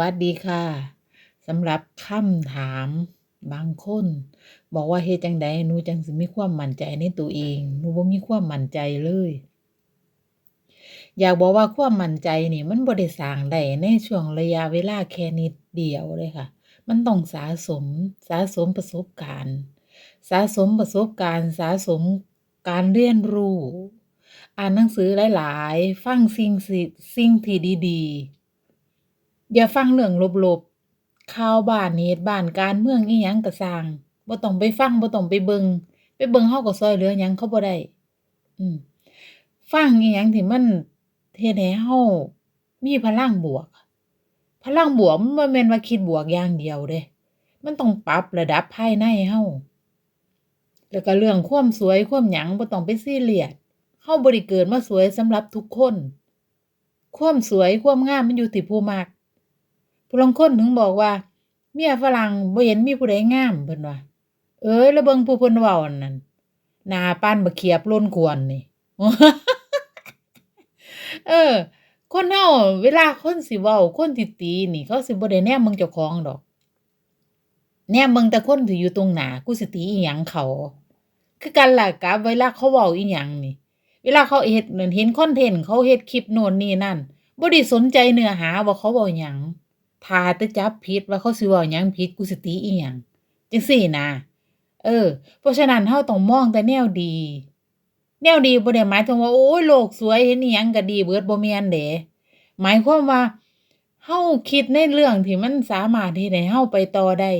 วัสดีค่ะสำหรับคำถามบางคน บอกว่าเฮ็ดจังใดหนูจังสิมีความมั่นใจในตัวเองหนูบ่มีความมั่นใจเลย อยากบอกว่าความมั่นใจนี่ มันบ่ได้สร้างได้ในช่วงระยะเวลาแค่นิดเดียวเลยค่ะ มันต้องสะสมสะสมประสบการณ์สะสมประสบการณ์สะสมการเรียนรู้ อ่านหนังสือหลาย ๆ ฟังสิ่งสิสิ่งที่ดี ๆ อย่าฟังเรื่องลบๆข่าวบ้านเหตุบ้านการเมืองอิหยังก็สร้างบ่ต้องไปฟังบ่ต้องไปเบิง่งไปเบิ่งเขาก็ช่วยเหลือหยังเขาบ่ได้ อืม ฟังอิหยังที่มันเฮ็ดให้เรามีพลังบวก พลังบวกมันบ่แม่นว่าคิดบวกอย่างเดียวเดะมันต้องปรับระดับภายในเราแล้วก็เรื่องความสวยความหยังบ่ต้องไปซีเรียสเราบ่ได้เกิดมาสวยสำหรับทุกคน ความสวยความงามมันอยู่ที่ผู้มัก ผู้ลางคนถึงบอกว่า เมียฝรั่งบ่เห็นมีผู้ใดงามเพิ่นว่าเอ้ยแล้วเบิ่งผู้เพิ่นเว้านั่นหน้าปานบักเขียบล้นกวนนี่เออ คนเฮาเวลาคนสิเว้าคนสิตินี่ เขาสิบ่ได้แนมเบิ่งเจ้าของดอก แนมเบิ่งแต่คนที่อยู่ตรงหน้ากูสิติอิหยังเขาคือกันล่ะกับเวลาเขาเว้าอีหยังนี่ เวลาเขาเฮ็ดนั่นเห็นคอนเทนต์เขาเฮ็ดคลิปโน่นนี่นั่นบ่ได้สนใจเนื้อหาว่าเขาเว้าหยัง ถ้าแต่จับผิดว่าเขาสิเว้าหยังผิดกูสิติอีหยังจังซี่นะเออ เพราะฉะนั้นเฮาต้องมองแต่แนวดี แนวดีบ่ได้หมายถึงว่าโอ้ยโลกสวยเห็นอิหยังก็ดีเบิดบ่แม่นเดะหมายความว่าเฮาคิดในเรื่องที่มันสามารถเฮ็ดให้เฮาไปต่อได้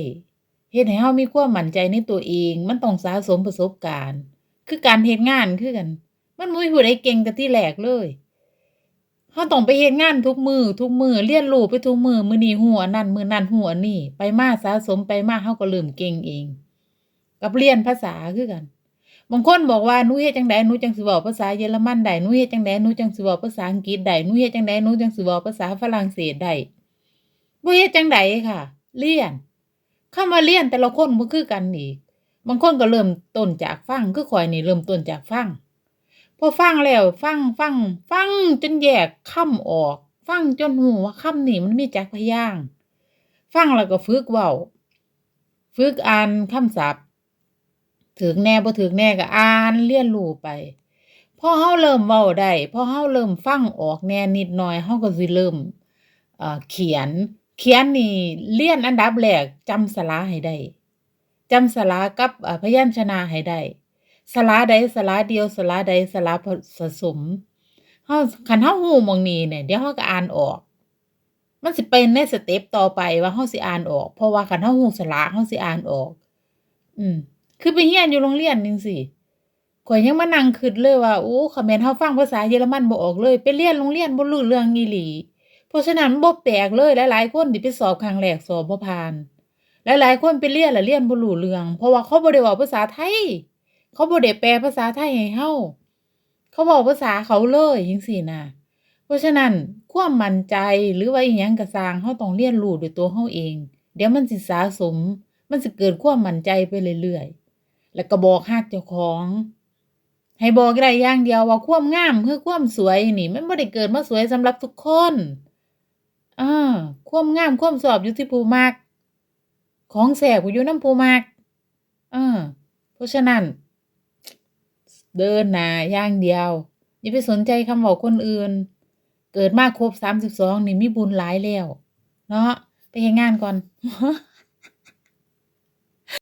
เฮ็ดให้เฮามีความมั่นใจในตัวเอง มันต้องสะสมประสบการณ์ คือการเฮ็ดงานคือกัน มันบ่มีผู้ใดเก่งแต่ที่แรกเลย เฮาต้องไปเฮ็ดงานทุกมือทุกมือเรียนรู้ไปทุกมือมือนี้ฮู้อันนั้นมือนั้นฮู้อันนี้ไปมาสะสมไปมาเฮาก็เริ่มเก่งเอง กับเรียนภาษาคือกันบางคนบอกว่าหนูเฮ็ดจังได๋หนูจังสิเว้าภาษาเยอรมันได้หนูเฮ็ดจังได๋หนูจังสิเว้าภาษาอังกฤษได้หนูเฮ็ดจังได๋หนูจังสิเว้าภาษาฝรั่งเศสได้บ่เฮ็ดจังไดค่ะ เรียนคำว่าเรียนแต่ละคนบ่คือกันอีกบางคนก็เริ่มต้นจากฟังคือข้อยนี่เริ่มต้นจากฟัง พอฟังแล้ว ฟังฟัง ฟังจนแยกคำออก ฟังจนฮู้ว่าคำนี้มันมีจักพยางฟังแล้วก็ฝึกเว้าฝึกอ่านคำศัพท์ถึกแน่บ่ถึกแน่ก็อ่านเรียนรู้ไปพอเฮาเริ่มเว้าได้พอเฮาเริ่มฟังออกแน่นิดหน่อยเฮาก็สิเริ่มเอ่อเขียน เขียนนี่เรียนอันดับแรกจำสระให้ได้จำสระกับพยัญชนะให้ได้ สระใดสระเดียวสระใดสระผสมเฮาคันเฮาฮู้มองนี้เนี่ยเดี๋ยวเฮาก็อ่านออก มันสิเป็นในสเต็ปต่อไปว่าเฮาสิอ่านออก เพราะว่าคันเฮาฮู้สระเฮาสิอ่านออก อืม คือไปเรียนอยู่โรงเรียนจังซี่ข้อยยังมานั่งคิดเลยว่าโอ้คันแม่นเฮาฟังภาษาเยอรมันบ่ออกเลย ไปเรียนโรงเรียนบ่รู้เรื่องอีหลี เพราะฉะนั้นมันบ่แปลกเลยหลายๆคนที่ไปสอบครั้งแรกสอบบ่ผ่าน หลายๆคนไปเรียนแล้วเรียนบ่รู้เรื่อง เพราะว่าเขาบ่ได้เว้าภาษาไทย เขาบ่ได้แปลภาษาไทยให้เฮาเขาเว้าภาษาเขาเลยจังซี่น่ะเพราะฉะนั้นความมั่นใจหรือว่าอิหยังก็สร้างเฮาต้องเรียนรู้ด้วยตัวเฮาเอง เดี๋ยวมันสิสะสม มันสิเกิดความมั่นใจไปเรื่อยๆแล้วก็บอกฮักเจ้าของ ให้บอกได้อย่างเดียวว่าความงามคือความสวยนี่มันบ่ได้เกิดมาสวยสำหรับทุกคนเออความงามความชอบอยู่ที่ผู้มักของแซ่บก็อยู่น้ำผู้มักเออเพราะฉะนั้น เดินหนาอย่างเดียว อย่าไปสนใจคำบอกคนอื่น เกิดมาครบสามสิบสองนี่มีบุญหลายแล้ว เนาะไปเฮ็ดงานก่อน